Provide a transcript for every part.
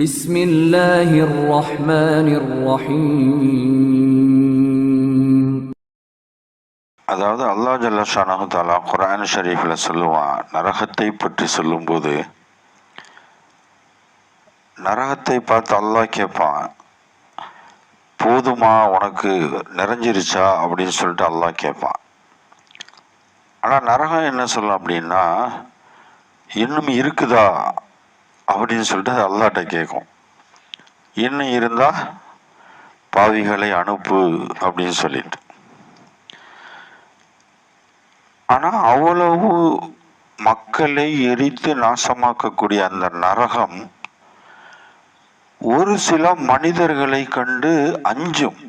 بسم الله الرحمن الرحيم அதாவது அல்லாஹ் ஜல்லஷானு தாலா குரான் ஷரீஃபில் சொல்லுவான் நரகத்தை பற்றி சொல்லும்போது நரகத்தை பார்த்து அல்லாஹ் கேட்பான் போதுமா உனக்கு நிறைஞ்சிருச்சா அப்படின்னு சொல்லிட்டு அல்லாஹ் கேட்பான் ஆனால் நரகம் என்ன சொல்லும் அப்படின்னா இன்னும் இருக்குதா அப்படின்னு சொல்லிட்டு அது அல்லாட்ட கேட்கும் இன்னும் இருந்தால் பாவிகளை அனுப்பு அப்படின்னு சொல்லிட்டு. ஆனால் அவ்வளவு மக்களை எரித்து நாசமாக்கக்கூடிய அந்த நரகம் ஒரு சில மனிதர்களை கண்டு அஞ்சும்.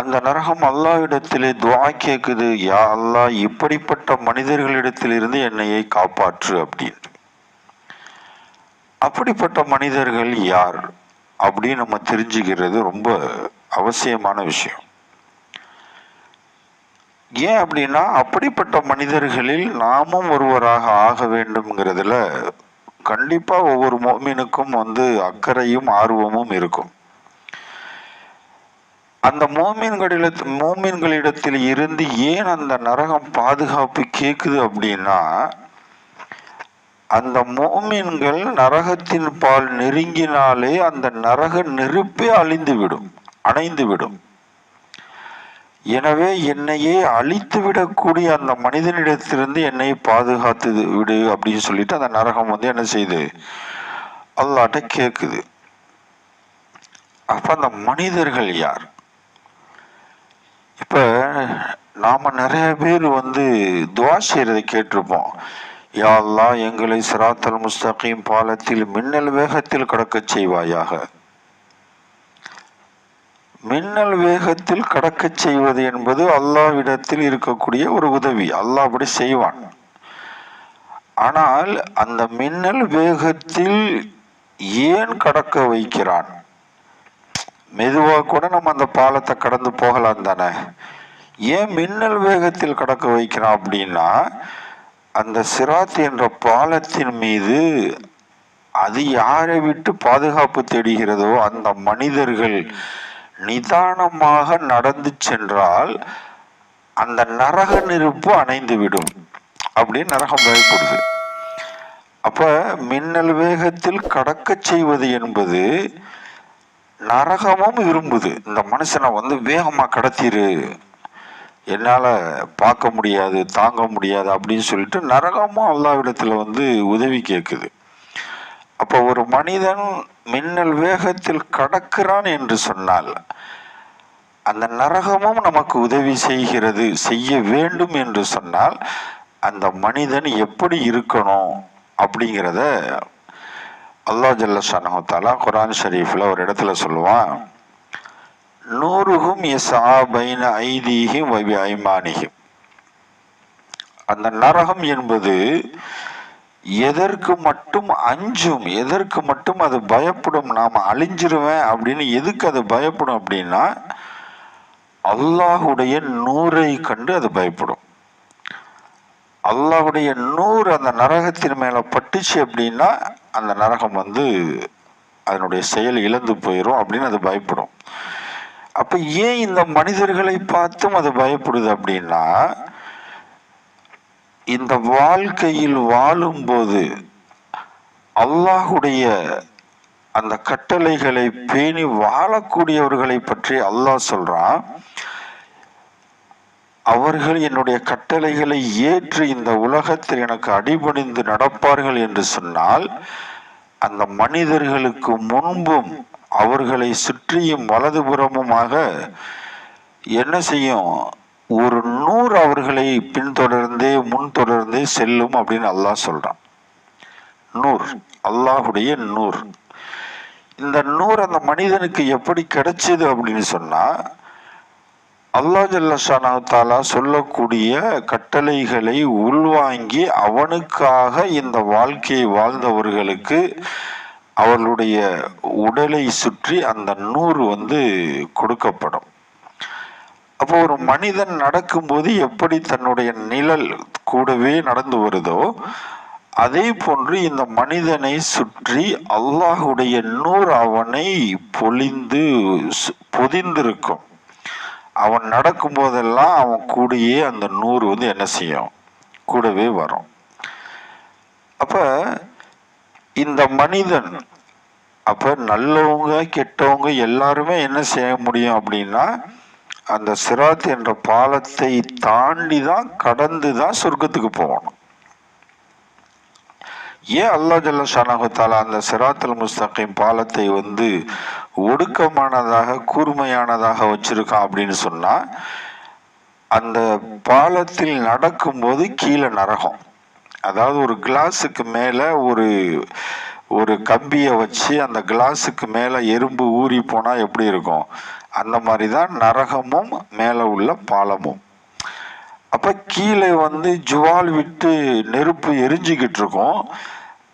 அந்த நரகம் அல்லாவிடத்திலே துவா கேட்குது யா அல்லாஹ் இப்படிப்பட்ட மனிதர்களிடத்திலிருந்து என்னையை காப்பாற்று அப்படின்னு. அப்படிப்பட்ட மனிதர்கள் யார் அப்படின்னு நம்ம தெரிஞ்சுக்கிறது ரொம்ப அவசியமான விஷயம். ஏன் அப்படின்னா அப்படிப்பட்ட மனிதர்களில் நாமும் ஒருவராக ஆக வேண்டும்ங்கிறதுல கண்டிப்பாக ஒவ்வொரு மோமினுக்கும் வந்து அக்கறையும் ஆர்வமும் இருக்கும். அந்த மோமீன்களிட மோமீன்களிடத்தில் இருந்து ஏன் அந்த நரகம் பாதுகாப்பு கேட்குது அப்படின்னா அந்த மோமீன்கள் நரகத்தின் பால் நெருங்கினாலே அந்த நரக நெருப்பே அழிந்து விடும் எனவே என்னையே அழித்து விடக்கூடிய அந்த மனிதனிடத்திலிருந்து என்னை பாதுகாத்து விடு அப்படின்னு சொல்லிட்டு அந்த நரகம் வந்து என்ன செய்யுது அல்லாட்ட கேட்குது அப்போ அந்த மனிதர்கள் யார்? இப்போ நாம் நிறைய பேர் வந்து துவா செய்கிறத கேட்டிருப்போம். யா அல்லாஹ் எங்களை சிராத்தல் முஸ்தகீம் பாலத்தில் மின்னல் வேகத்தில் கடக்கச் செய்வாயாக. மின்னல் வேகத்தில் கடக்கச் செய்வது என்பது அல்லாவிடத்தில் இருக்கக்கூடிய ஒரு உதவி. அல்லாஹ் அப்படி செய்வான். ஆனால் அந்த மின்னல் வேகத்தில் ஏன் கடக்க வைக்கிறான்? மெதுவாக கூட நம்ம அந்த பாலத்தை கடந்து போகலாம் தானே. ஏன் மின்னல் வேகத்தில் கடக்க வைக்கிறான் அப்படின்னா அந்த சிராத் என்ற பாலத்தின் மீது அது யாரை விட்டு பாதுகாப்பு தேடுகிறதோ அந்த மனிதர்கள் நிதானமாக நடந்து சென்றால் அந்த நரக நெருப்பு அணைந்து விடும் அப்படின்னு நரகம் பயப்படுது அப்ப மின்னல் வேகத்தில் கடக்க செய்வது என்பது நரகமும் விரும்புது இந்த மனுஷனை வந்து வேகமாக கடத்திரு என்னால் பார்க்க முடியாது தாங்க முடியாது அப்படின்னு சொல்லிட்டு நரகமும் அல்லாவிடத்தில் வந்து உதவி கேட்குது அப்போ ஒரு மனிதன் மின்னல் வேகத்தில் கடக்கிறான் என்று சொன்னால் அந்த நரகமும் நமக்கு உதவி செய்கிறது செய்ய வேண்டும் என்று சொன்னால் அந்த மனிதன் எப்படி இருக்கணும் அப்படிங்கிறத அல்லா ஜல்ல சனஹத்தாலா குரான் ஷரீஃபில் ஒரு இடத்துல சொல்லுவான். நூறுகும் எசாபைன ஐதீகம் வபி ஐமானிகும் அந்த நரகம் என்பது எதற்கு மட்டும் அஞ்சும் எதற்கு மட்டும் அது பயப்படும் நாம் அழிஞ்சிருவேன் அப்படின்னு எதுக்கு அது பயப்படும் அப்படின்னா அல்லாஹுடைய நூரை கண்டு அது பயப்படும். அல்லாஹுடைய நூறு அந்த நரகத்தின் மேலே பட்டுச்சு அப்படின்னா அந்த நரகம் வந்து அதனுடைய செயல் இழந்து போயிடும் அப்படின்னு அது பயப்படும். அப்போ ஏன் இந்த மனிதர்களை பார்த்தும் அது பயப்படுது அப்படின்னா இந்த வாழ்க்கையில் வாழும்போது அல்லாஹுடைய அந்த கட்டளைகளை பேணி வாழக்கூடியவர்களை பற்றி அல்லாஹ் சொல்றான். அவர்கள் என்னுடைய கட்டளைகளை ஏற்று இந்த உலகத்தில் எனக்கு அடிபணிந்து நடப்பார்கள் என்று சொன்னால் அந்த மனிதர்களுக்கு முன்பும் அவர்களை சுற்றியும் வலதுபுறமுமாக என்ன செய்யும்? ஒரு நூறு அவர்களை பின்தொடர்ந்தே முன் தொடர்ந்தே செல்லும் அப்படின்னு அல்லாஹ் சொல்றான். நூர் அல்லாஹுடைய நூறு. இந்த நூறு அந்த மனிதனுக்கு எப்படி கிடைச்சது அப்படின்னு சொன்னா அல்லா ஜல்லஷானா சொல்லக்கூடிய கட்டளைகளை உள்வாங்கி அவனுக்காக இந்த வாழ்க்கையை வாழ்ந்தவர்களுக்கு அவர்களுடைய உடலை சுற்றி அந்த நூறு வந்து கொடுக்கப்படும். அப்போ ஒரு மனிதன் நடக்கும்போது எப்படி தன்னுடைய நிழல் கூடவே நடந்து வருதோ அதே போன்று இந்த மனிதனை சுற்றி அல்லாஹுடைய நூறு அவனை பொழிந்து சு- பொதிந்திருக்கும். அவன் நடக்கும் போதெல்லாம் அவன் கூடயே அந்த நூறு வந்து என்ன செய்யும்? கூடவே வரும். அப்போ இந்த மனிதன் அப்போ நல்லவங்க கெட்டவங்க எல்லாருமே என்ன செய்ய முடியும் அப்படின்னா அந்த சிராத் என்ற பாலத்தை தாண்டி தான் கடந்து தான் சொர்க்கத்துக்கு போகணும். ஏன் அல்லாஹ் ஜல்ல ஷானகுத்தாலா அந்த சிராத்தல் முஸ்தகிம் பாலத்தை வந்து ஒடுக்கமானதாக கூர்மையானதாக வச்சுருக்கான் அப்படின்னு சொன்னால் அந்த பாலத்தில் நடக்கும்போது கீழே நரகம். அதாவது ஒரு கிளாஸுக்கு மேலே ஒரு ஒரு கம்பியை வச்சு அந்த கிளாஸுக்கு மேலே எறும்பு ஊறி போனால் எப்படி இருக்கும்? அந்த மாதிரி தான் நரகமும் மேலே உள்ள பாலமும். அப்போ கீழே வந்து ஜுவால் விட்டு நெருப்பு எரிஞ்சிக்கிட்டு இருக்கும்.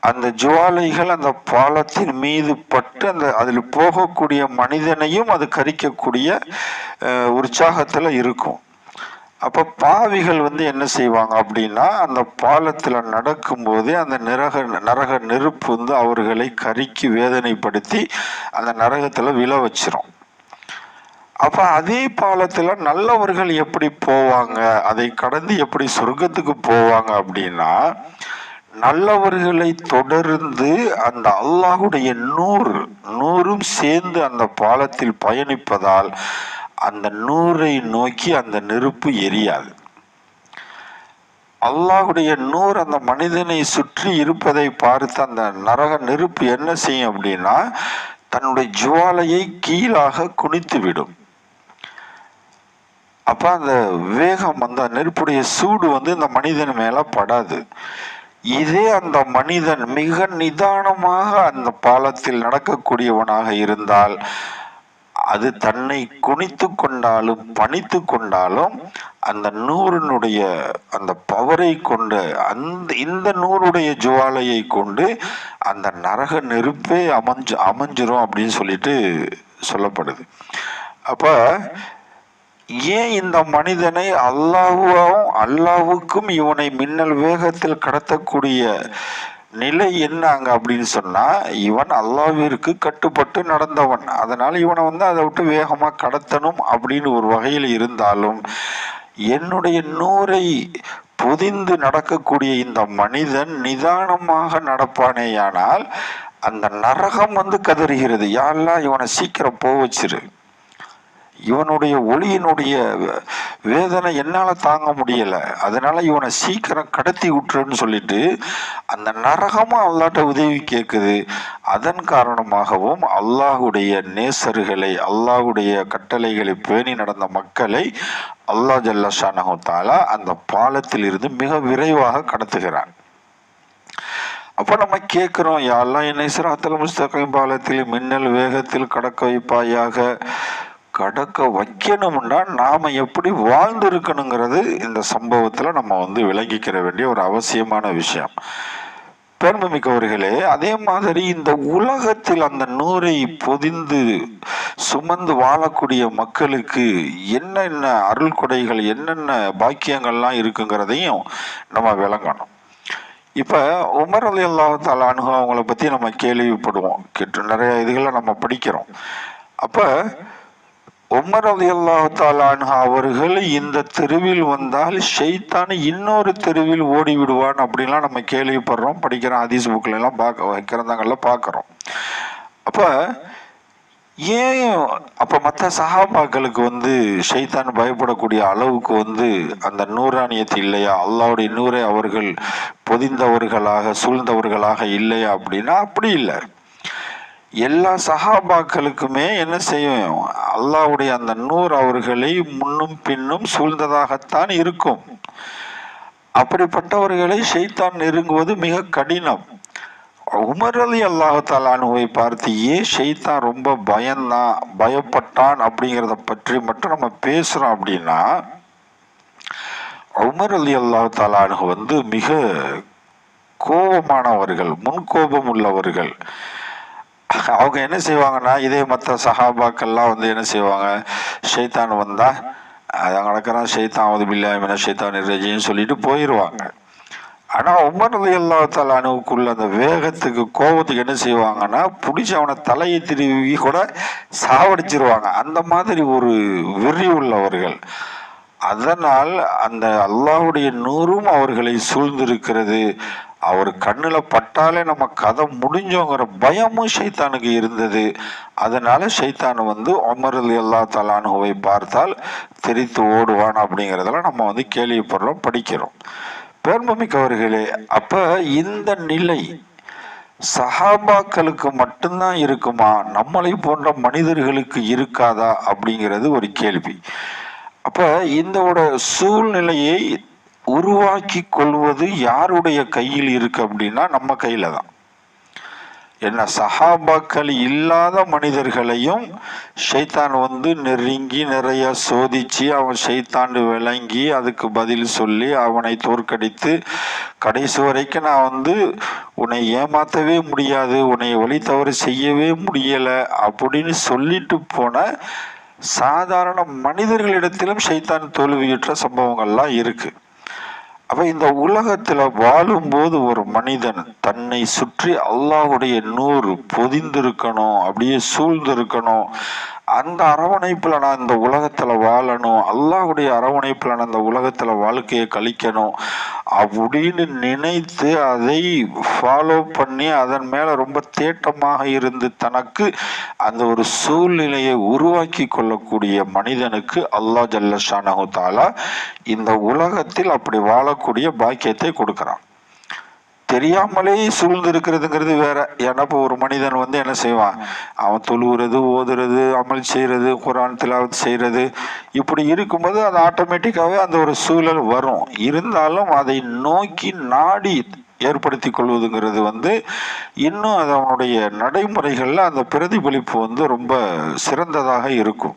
அந்த ஜுவாலைகள் அந்த பாலத்தின் மீது பட்டு அந்த அதில் போகக்கூடிய மனிதனையும் அது கரிக்கக்கூடிய உற்சாகத்தில் இருக்கும். அப்போ பாவிகள் வந்து என்ன செய்வாங்க அப்படின்னா அந்த பாலத்தில் நடக்கும்போதே அந்த நரக நரக நெருப்பு வந்து அவர்களை கருக்கி வேதனைப்படுத்தி அந்த நரகத்தில் விழ வச்சிரும். அப்போ அதே பாலத்தில் நல்லவர்கள் எப்படி போவாங்க? அதை கடந்து எப்படி சொர்க்கத்துக்கு போவாங்க அப்படின்னா நல்லவர்களை தொடர்ந்து அந்த அல்லாஹுடைய நூறு நூறும் சேர்ந்து அந்த பாலத்தில் பயணிப்பதால் அந்த நூரை நோக்கி அந்த நெருப்பு எரியாது. அல்லாஹுடைய நூறு அந்த மனிதனை சுற்றி இருப்பதை பார்த்து அந்த நரக நெருப்பு என்ன செய்யும் அப்படின்னா தன்னுடைய ஜுவாலையை கீழாக குனித்து விடும் அந்த வேகம் அந்த நெருப்புடைய சூடு வந்து இந்த மனிதன் மேலே படாது. இதே அந்த மனிதன் மிக நிதானமாக அந்த பாலத்தில் நடக்கக்கூடியவனாக இருந்தால் அது தன்னை குனித்து கொண்டாலும் பணித்து கொண்டாலும் அந்த நூறினுடைய அந்த பவரை கொண்டு அந்த இந்த நூறுடைய ஜுவாலையை கொண்டு அந்த நரக நெருப்பே அமைஞ்சு அமைஞ்சிரும் அப்படின்னு சொல்லிட்டு சொல்லப்படுது. அப்போ ஏன் இந்த மனிதனை அல்லாஹுவாகவும் அல்லாஹுக்கும் இவனை மின்னல் வேகத்தில் கடத்தக்கூடிய நிலை என்னாங்க அப்படின்னு சொன்னால் இவன் அல்லாவிற்கு கட்டுப்பட்டு நடந்தவன். அதனால் இவனை வந்து அதை விட்டு வேகமாக கடத்தணும் அப்படின்னு ஒரு வகையில் இருந்தாலும் என்னுடைய நூரை பொதிந்து நடக்கக்கூடிய இந்த மனிதன் நிதானமாக நடப்பானேயானால் அந்த நரகம் வந்து கதறுகிறது. யாரெல்லாம் இவனை சீக்கிரம் போக வச்சிரு. இவனுடைய ஒளியினுடைய வேதனை என்னால் தாங்க முடியலை. அதனால் இவனை சீக்கிரம் கடத்தி விட்டுருன்னு சொல்லிட்டு அந்த நரகமும் அல்லாட்ட உதவி கேட்குது அதன் காரணமாகவும் அல்லாஹுடைய நேசர்களை அல்லாஹுடைய கட்டளைகளை பேணி நடந்த மக்களை அல்லாஹ் ஜல்லா ஷானஹு தாலா அந்த பாலத்தில் இருந்து மிக விரைவாக கடத்துகிறான். அப்போ நம்ம கேட்குறோம் யாரெல்லாம் என்னை சிராத்தல் முஸ்தகம் பாலத்தில் மின்னல் வேகத்தில் கடக்க வைப்பாயாக? கடக்க வைக்கணும்னா நாம் எப்படி வாழ்ந்திருக்கணுங்கிறது இந்த சம்பவத்தில் நம்ம வந்து விளங்கிக்கிற வேண்டிய ஒரு அவசியமான விஷயம். பெருமைமிக்கவர்களே அதே மாதிரி இந்த உலகத்தில் அந்த நூரை பொதிந்து சுமந்து வாழக்கூடிய மக்களுக்கு என்னென்ன அருள் கொடைகள் என்னென்ன பாக்கியங்கள்லாம் இருக்குங்கிறதையும் நம்ம விளங்கணும். இப்போ உமர் அலி அல்லாத்தால் அனுபவங்களை பற்றி நம்ம கேள்விப்படுவோம். கிட்ட நிறைய இதுகளை நம்ம படிக்கிறோம். அப்போ உமர் அலி அல்லாஹாலான் அவர்கள் இந்த தெருவில் வந்தால் ஷெய்தான் இன்னொரு தெருவில் ஓடி விடுவான் அப்படின்லாம் நம்ம கேள்விப்படுறோம் படிக்கிறோம் ஹதீஸ் புக்கில் எல்லாம் பார்க்க வைக்கிறதாங்கல்ல பார்க்குறோம் அப்போ ஏன் அப்போ மற்ற சஹாபாக்களுக்கு வந்து ஷைத்தான் பயப்படக்கூடிய அளவுக்கு வந்து அந்த நூறானியத்து இல்லையா? அல்லாவுடைய நூரை அவர்கள் பொதிந்தவர்களாக சூழ்ந்தவர்களாக இல்லையா அப்படின்னா அப்படி இல்லை. எல்லா சஹாபாக்களுக்குமே என்ன செய்யும்? அல்லாவுடைய அந்த நூறு அவர்களை முன்னும் பின்னும் சூழ்ந்ததாகத்தான் இருக்கும். அப்படிப்பட்டவர்களை ஷெய்தான் நெருங்குவது மிக கடினம். உமர் அலி அல்லாஹாலானுவை பார்த்து ஏன் ஷெய்தான் ரொம்ப பயந்தான் பயப்பட்டான் அப்படிங்கிறத பற்றி மட்டும் நம்ம பேசுகிறோம் அப்படின்னா உமர் அலி அல்லாஹாலானு வந்து மிக கோபமானவர்கள் முன்கோபம் உள்ளவர்கள். அவங்க என்ன செய்வாங்கன்னா இதே மற்ற சஹாபாக்கள்லாம் வந்து என்ன செய்வாங்க ஷைத்தான் வந்தால் அதான் நடக்கிறான் ஷைத்தான் ஆகுது பில்லாமின ஷைத்தான் ரஜின்னு சொல்லிட்டு போயிடுவாங்க ஆனால் உமர் ரதி அல்லாத்தால அணுவுக்குள்ள அந்த வேகத்துக்கு கோபத்துக்கு என்ன செய்வாங்கன்னா பிடிச்சி அவனை தலையை திருவி கூட சாவடிச்சிருவாங்க. அந்த மாதிரி ஒரு வெறி உள்ளவர்கள் அதனால் அந்த அல்லாஹுடைய நூறும் அவர்களை சூழ்ந்திருக்கிறது. அவர் கண்ணில் பட்டாலே நம்ம கதை முடிஞ்சோங்கிற பயமும் ஷைத்தானுக்கு இருந்தது. அதனால சைத்தான் வந்து உமர் எல்லா அல்லா தலானுவை பார்த்தால் தெரித்து ஓடுவான் அப்படிங்கிறதெல்லாம் நம்ம வந்து கேள்விப்படுறோம் படிக்கிறோம். பேர்மமிக்கவர்களே அப்போ இந்த நிலை சஹாபாக்களுக்கு மட்டும்தான் இருக்குமா? நம்மளை போன்ற மனிதர்களுக்கு இருக்காதா? அப்படிங்கிறது ஒரு கேள்வி. அப்போ இந்தோட சூழ்நிலையை உருவாக்கி கொள்வது யாருடைய கையில் இருக்கு அப்படின்னா நம்ம கையில தான். என்ன சஹாபாக்கள் இல்லாத மனிதர்களையும் ஷைத்தான் வந்து நெருங்கி நிறைய சோதிச்சு அவன் ஷைத்தாண்டு விளங்கி அதுக்கு பதில் சொல்லி அவனை தோற்கடித்து கடைசி வரைக்கும் நான் வந்து உன்னை ஏமாற்றவே முடியாது உன்னை வழி தவறு செய்யவே முடியலை அப்படின்னு சொல்லிட்டு போன சாதாரண மனிதர்களிடத்திலும் சைத்தான் தோல்வியுற்ற சம்பவங்கள்லாம் இருக்கு. அப்போ இந்த உலகத்தில் வாழும்போது ஒரு மனிதன் தன்னை சுற்றி அல்லாஹுடைய நூறு பொதிந்திருக்கணும் அப்படியே சூழ்ந்திருக்கணும் அந்த அரவணைப்பில் நான் இந்த உலகத்தில் வாழணும் அல்லாஹுடைய அரவணைப்பில் நான் இந்த உலகத்தில் வாழ்க்கையை கழிக்கணும் அப்படின்னு நினைத்து அதை ஃபாலோ பண்ணி அதன் மேலே ரொம்ப தேட்டமாக இருந்து தனக்கு அந்த ஒரு சூழ்நிலையை உருவாக்கி கொள்ளக்கூடிய மனிதனுக்கு அல்லாஹ் ஜல்லஷானஹு தாலா இந்த உலகத்தில் அப்படி வாழக்கூடிய பாக்கியத்தை கொடுக்குறான். தெரியாமலே சூழ்ந்து இருக்கிறதுங்கிறது வேற. ஏன்னா இப்போ ஒரு மனிதன் வந்து என்ன செய்வான்? அவன் தொழுகிறது ஓதுறது அமல் செய்கிறது குரான் திலாவத் செய்கிறது இப்படி இருக்கும்போது அது ஆட்டோமேட்டிக்காகவே அந்த ஒரு சூழல் வரும். இருந்தாலும் அதை நோக்கி நாடி ஏற்படுத்தி கொள்வதுங்கிறது வந்து இன்னும் அது அவனுடைய நடைமுறைகளில் அந்த பிரதிபலிப்பு வந்து ரொம்ப சிறந்ததாக இருக்கும்.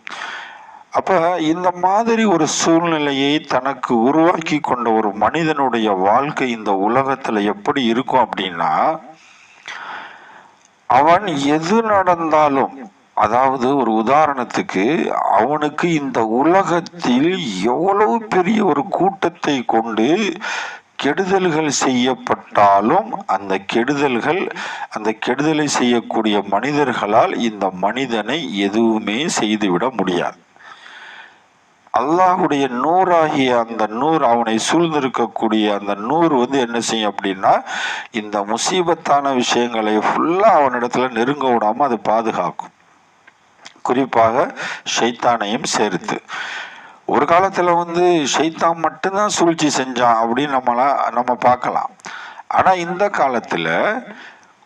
அப்போ இந்த மாதிரி ஒரு சூழ்நிலையை தனக்கு உருவாக்கி கொண்ட ஒரு மனிதனுடைய வாழ்க்கை இந்த உலகத்தில் எப்படி இருக்கும் அப்படின்னா அவன் எது நடந்தாலும் அதாவது ஒரு உதாரணத்துக்கு அவனுக்கு இந்த உலகத்தில் எவ்வளவு பெரிய ஒரு கூட்டத்தை கொண்டு கெடுதல்கள் செய்யப்பட்டாலும் அந்த கெடுதல்கள் அந்த கெடுதலை செய்யக்கூடிய மனிதர்களால் இந்த மனிதனை எதுவுமே செய்துவிட முடியாது. அல்லாஹுடைய நூறாகிய அந்த நூறு அவனை சூழ்ந்திருக்கக்கூடிய அந்த நூறு வந்து என்ன செய்யும் அப்படின்னா இந்த முசீபத்தான விஷயங்களை ஃபுல்லாக அவனிடத்துல நெருங்க விடாமல் அது பாதுகாக்கும். குறிப்பாக ஷைத்தானையும் சேர்த்து. ஒரு காலத்தில் வந்து ஷைத்தான் மட்டும்தான் சூழ்ச்சி செஞ்சான் அப்படின்னு நம்மளா நம்ம பார்க்கலாம். ஆனால் இந்த காலத்தில்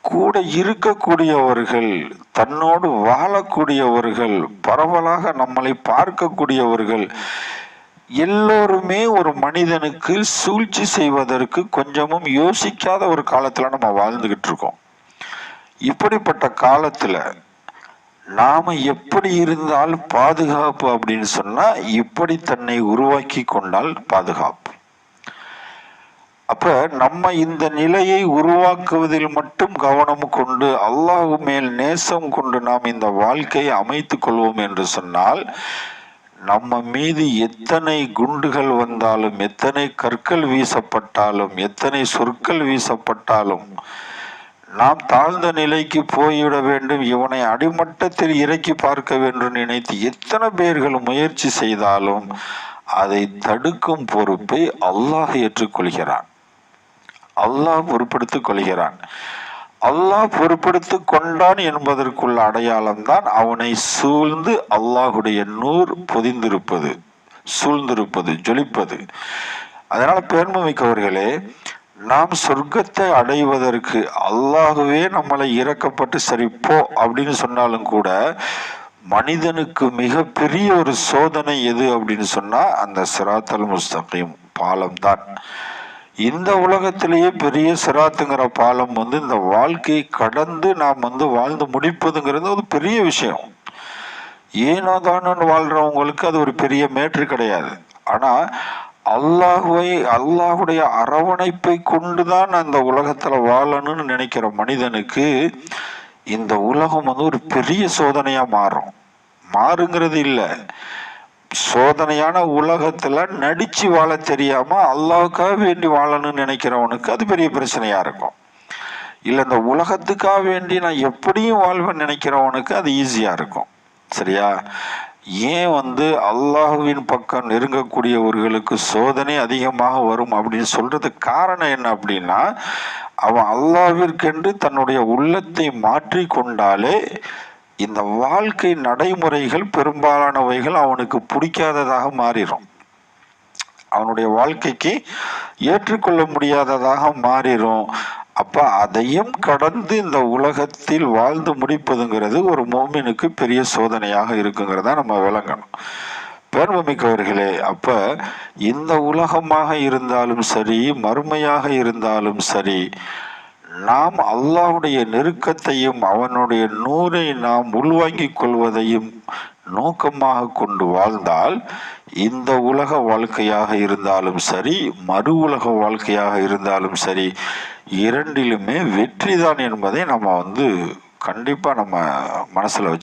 கூட இருக்கக்கூடியவர்கள் தன்னோடு வாழக்கூடியவர்கள் பரவலாக நம்மளை பார்க்கக்கூடியவர்கள் எல்லோருமே ஒரு மனிதனுக்கு சூழ்ச்சி செய்வதற்கு கொஞ்சமும் யோசிக்காத ஒரு காலத்தில் நம்ம வாழ்ந்துக்கிட்டு இருக்கோம். இப்படிப்பட்ட காலத்தில் நாம் எப்படி இருந்தால் பாதுகாப்பு அப்படின்னு சொன்னால் இப்படி தன்னை உருவாக்கி கொண்டால் பாதுகாப்பு. அப்ப நம்ம இந்த நிலையை உருவாக்குவதில் மட்டும் கவனம் கொண்டு அல்லாஹ் மேல் நேசம் கொண்டு நாம் இந்த வாழ்க்கையை அமைத்து கொள்வோம் என்று சொன்னால் நம்ம மீது எத்தனை குண்டுகள் வந்தாலும் எத்தனை கற்கள் வீசப்பட்டாலும் எத்தனை சொற்கள் வீசப்பட்டாலும் நாம் தாழ்ந்த நிலைக்கு போய்விட வேண்டும் இவனை அடிமட்டத்தில் இறக்கி பார்க்க வேண்டும் நினைத்து எத்தனை பேர்கள் முயற்சி செய்தாலும் அதை தடுக்கும் பொறுப்பை அல்லாஹ் ஏற்றுக்கொள்கிறான். அல்லாஹ் பொறுப்படுத்திக் கொள்கிறான். அல்லாஹ் பொறுப்படுத்திக் கொண்டான் என்பதற்குள்ள அடையாளம்தான் அவனை சூழ்ந்து அல்லாஹுடைய நூர் பொதிந்திருப்பது சூழ்ந்திருப்பது ஜொலிப்பது. அதனால் பெருமைமிக்கவர்களே நாம் சொர்க்கத்தை அடைவதற்கு அல்லாகவே நம்மளை இறக்கப்பட்டு சரி போ அப்படின்னு சொன்னாலும் கூட மனிதனுக்கு மிகப்பெரிய ஒரு சோதனை எது அப்படின்னு சொன்னால் அந்த சிராத்தல் முஸ்தகீம் பாலம்தான். இந்த உலகத்திலேயே பெரிய சிராத்துங்கிற பாலம் வந்து இந்த வாழ்க்கையை கடந்து நாம் வந்து வாழ்ந்து முடிப்பதுங்கிறது ஒரு பெரிய விஷயம். ஏனோ தானோன்னு வாழ்கிறவங்களுக்கு அது ஒரு பெரிய மேற்று கிடையாது. ஆனால் அல்லாஹுவை அல்லாஹுடைய அரவணைப்பை கொண்டு தான் அந்த உலகத்தில் வாழணும்னு நினைக்கிற மனிதனுக்கு இந்த உலகம் வந்து ஒரு பெரிய சோதனையாக மாறும். மாறுங்கிறது இல்லை. சோதனையான உலகத்தில் நடித்து வாழ தெரியாமல் அல்லாவுக்காக வேண்டி வாழணும்னு நினைக்கிறவனுக்கு அது பெரிய பிரச்சனையாக இருக்கும். இல்லை இந்த உலகத்துக்காக வேண்டி நான் எப்படியும் வாழ்வேன்னு நினைக்கிறவனுக்கு அது ஈஸியாக இருக்கும். சரியா? ஏன் வந்து அல்லாஹுவின் பக்கம் நெருங்கக்கூடியவர்களுக்கு சோதனை அதிகமாக வரும் அப்படின்னு சொல்கிறதுக்கு காரணம் என்ன அப்படின்னா அவன் அல்லாஹிற்கென்று தன்னுடைய உள்ளத்தை மாற்றி கொண்டாலே இந்த வாழ்க்கை நடைமுறைகள் பெரும்பாலானவைகள் அவனுக்கு பிடிக்காததாக மாறிடும் அவனுடைய வாழ்க்கைக்கு ஏற்றுக்கொள்ள முடியாததாக மாறிடும் அப்போ அதையும் கடந்து இந்த உலகத்தில் வாழ்ந்து முடிப்பதுங்கிறது ஒரு மோமினுக்கு பெரிய சோதனையாக இருக்குங்கிறத நம்ம விளங்கணும். பேர்வமிக்கவர்களே அப்போ இந்த உலகமாக இருந்தாலும் சரி மறுமையாக இருந்தாலும் சரி நாம் அல்லாவுடைய நெருக்கத்தையும் அவனுடைய நூரை நாம் உள்வாங்கிக் கொள்வதையும் நோக்கமாக கொண்டு வாழ்ந்தால் இந்த உலக வாழ்க்கையாக இருந்தாலும் சரி மறு உலக வாழ்க்கையாக இருந்தாலும் சரி இரண்டிலுமே வெற்றிதான் என்பதை நம்ம வந்து கண்டிப்பாக நம்ம மனசில் வச்சு